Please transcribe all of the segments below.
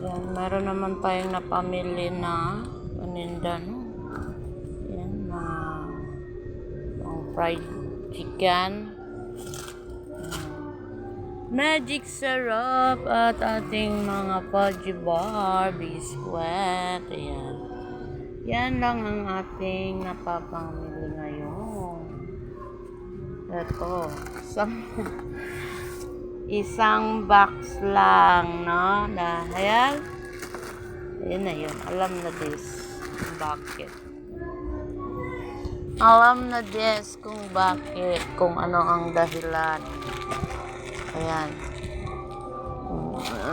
Yan, meron naman tayong napamili na paninda, no? Yan, na ang fried chicken. Magic syrup at ating mga fudgy bar, biskwit. Ayan. Yan lang ang ating napapamili ngayon. Ito. Isang, isang box lang, no? Dahil, ayun na yun. Alam na this. Bakit. Alam na this kung bakit. Kung ano ang dahilan. Ayan.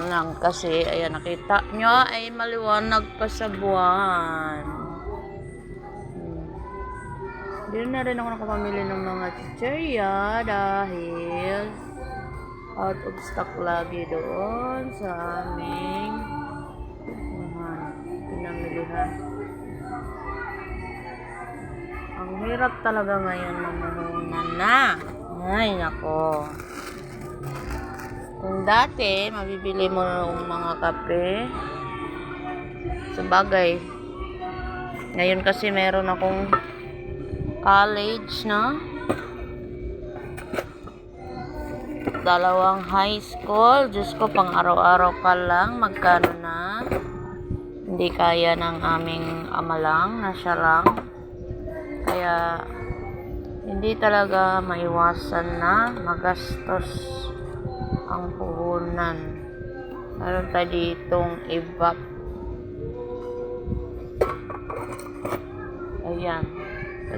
Lang kasi, ayan, nakita nyo ay maliwanag pa sa buwan. Hmm. Hindi na rin ako nakapamili ng mga chicheria dahil out of stock lagi doon sa aming ayan, pinamilihan. Ang hirap talaga ngayon mamuhunan na. Ay, nako. Kung dati, mabibili mo ng mga kape, sa ngayon kasi meron akong college na, dalawang high school, Diyos ko, pang araw-araw ka lang, magkano na, hindi kaya ng aming ama lang, na siya lang, kaya, hindi talaga maiwasan na magastos ang puhunan. Meron tayo ditong ibap. Ayan.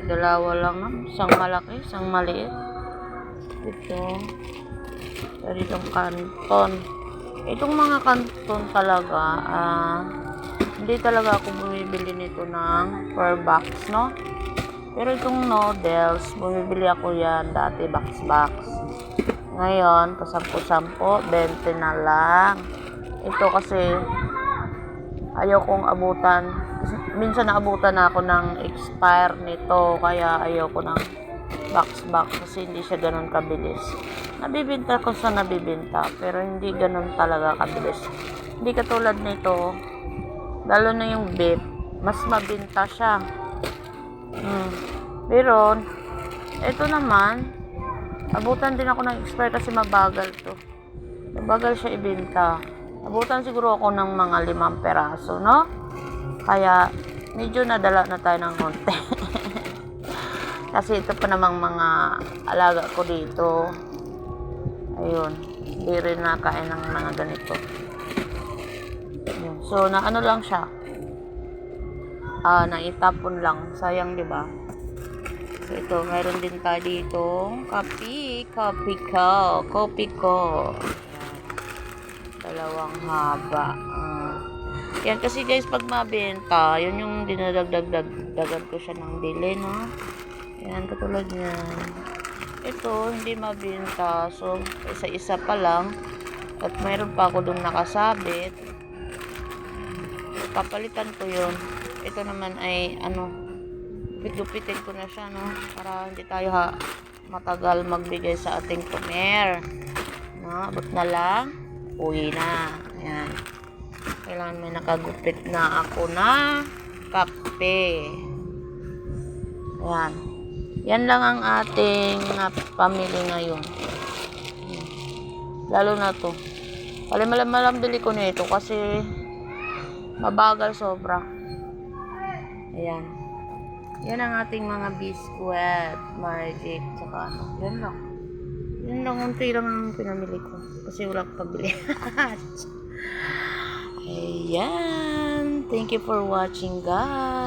Dalawa lang. Isang malaki, isang maliit. Ito. Meron ditong kanton. Itong mga kanton talaga, ah, hindi talaga ako bumibili nito ng per box, no? Pero itong noodles, bumibili ako yan dati box-box. Ngayon, pasampo-sampo, 20 na lang. Ito kasi, ayaw kong abutan. Kasi minsan naabutan na ako ng expire nito, kaya ayaw ko ng box-box kasi hindi siya ganun kabilis. Nabibinta ko sa nabibinta, pero hindi ganun talaga kabilis. Hindi katulad nito, lalo na yung beef, mas mabinta siya. Hmm. Pero, ito naman, abutan din ako ng expire kasi mabagal to. Mabagal siya ibenta. Abutan siguro ako ng mga limang peraso, no? Kaya, medyo nadala na tayo ng konti. kasi ito pa namang mga alaga ko dito. Ayun. Hindi rin nakain ng mga ganito. Ayun. So, na ano lang siya ah naitapon lang. Sayang, di ba? So, ito, meron din tayo dito. Kapi, kapi ko, kopi ko. Dalawang haba. Ah. yan kasi guys, pag mabenta, yun yung dinadagdag-dagdagan ko siya ng dili, no? Yan, katulad niyan. Ito, hindi mabenta. So, isa-isa pa lang. At mayroon pa ako dong nakasabit. Papalitan ko yun. Ito naman ay ano gupitin ko na siya no? Para hindi tayo ha matagal magbigay sa ating comer no? Abot na lang. Uwi na. Ayan. Kailangan may nakagupit na ako na kape. Ayan yan lang ang ating uh, pamili ngayon lalo na to palimalam-malam bili ko nito kasi mabagal sobra Ayan. Yan ang ating mga biscuit, magic, tsaka ano. Yan lang. Yan lang, unti lang ang pinamili ko. Kasi wala pabili. Ayan. Thank you for watching, guys.